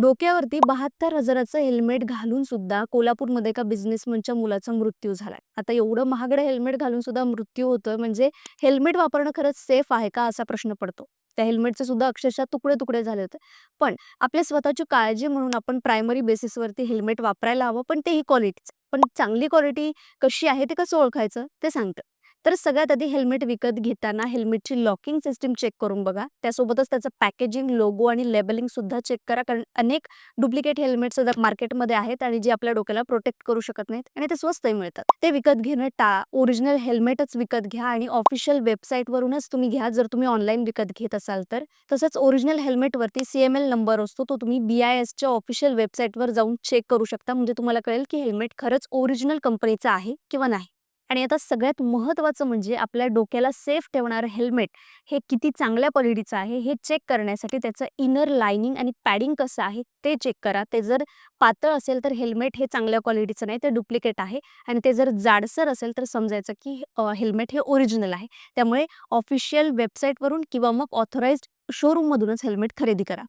डोक्यावरती बहात्तर हजाराचं हेल्मेट घालून सुद्धा कोल्हापूरमध्ये एका बिझनेसमनच्या मुलाचा मृत्यू झालाय. आता एवढं महागडं हेल्मेट घालून सुद्धा मृत्यू होतोय म्हणजे हेल्मेट वापरणं खरंच सेफ आहे का असा प्रश्न पडतो? त्या हेल्मेटचे सुद्धा अक्षरशः तुकडे तुकडे झाले होते. पण आपल्या स्वतःची काळजी म्हणून आपण प्रायमरी बेसिसवरती हेल्मेट वापरायला हवं पण तेही क्वालिटीचं. पण चांगली क्वालिटी कशी आहे ते कसं ओळखायचं ते सांगतं. तर सगळ्यात आधी हेल्मेट विकत घेताना हेल्मेटची लॉकिंग सिस्टीम चेक करून बघा. त्यासोबतच त्याचं पॅकेजिंग लोगो आणि लेबलिंग सुद्धा चेक करा. कारण अनेक डुप्लिकेट हेल्मेट सुद्धा मार्केटमध्ये आहेत आणि जे आपल्या डोक्याला प्रोटेक्ट करू शकत नाहीत आणि ते स्वस्तही मिळतात. ते विकत घेणं टा ओरिजिनल हेल्मेटच विकत घ्या आणि ऑफिशियल वेबसाईटवरूनच तुम्ही घ्या. जर तुम्ही ऑनलाईन विकत घेत असाल तर. तसंच ओरिजिनल हेल्मेटवरती सी एम एल नंबर असतो तो तुम्ही बी आय एसच्या ऑफिशियल वेबसाईटवर जाऊन चेक करू शकता. म्हणजे तुम्हाला कळेल की हेल्मेट खरंच ओरिजिनल कंपनीचं आहे किंवा नाही. आणि आता सगळ्यात महत्त्वाचं म्हणजे आपल्या डोक्याला सेफ ठेवणारं हेल्मेट हे किती चांगल्या क्वालिटीचं आहे हे चेक करण्यासाठी त्याचं इनर लाइनिंग आणि पॅडिंग कसं आहे ते चेक करा. ते जर पातळ असेल तर हेल्मेट हे चांगल्या क्वालिटीचं नाही ते डुप्लिकेट आहे आणि ते जर जाडसर असेल तर समजायचं की हेल्मेट हे ओरिजिनल आहे. त्यामुळे ऑफिशियल वेबसाईटवरून किंवा मग ऑथोराइज्ड शोरूममधूनच हेल्मेट खरेदी करा.